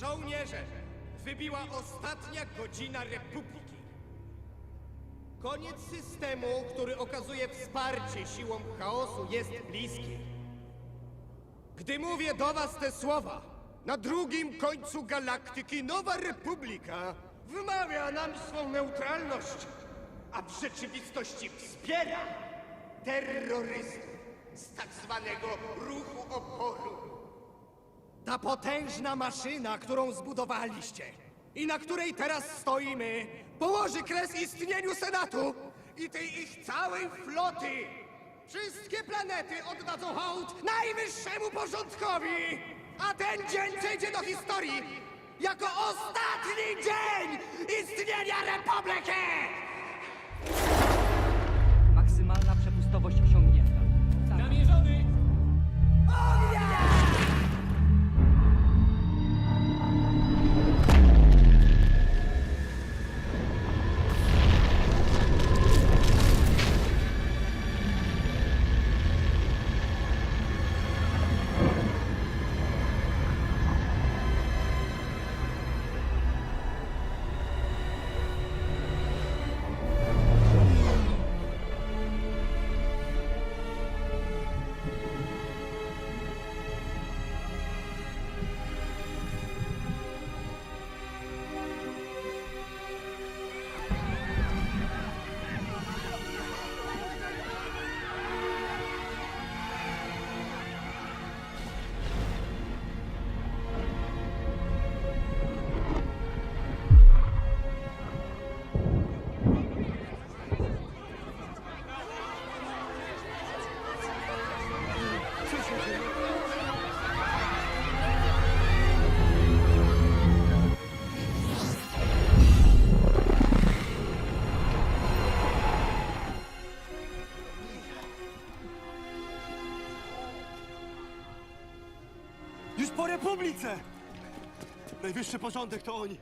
Żołnierze, wybiła ostatnia godzina Republiki. Koniec systemu, który okazuje wsparcie siłom chaosu, jest bliski. Gdy mówię do was te słowa, na drugim końcu galaktyki Nowa Republika wymawia nam swą neutralność, a w rzeczywistości wspiera terrorystów z tak zwanego ruchu oporu. Ta potężna maszyna, którą zbudowaliście i na której teraz stoimy, położy kres istnieniu Senatu i tej ich całej floty. Wszystkie planety oddadzą hołd najwyższemu porządkowi, a ten dzień przejdzie do historii jako ostatni dzień istnienia Republiki! Już po republice! Najwyższy porządek to oni.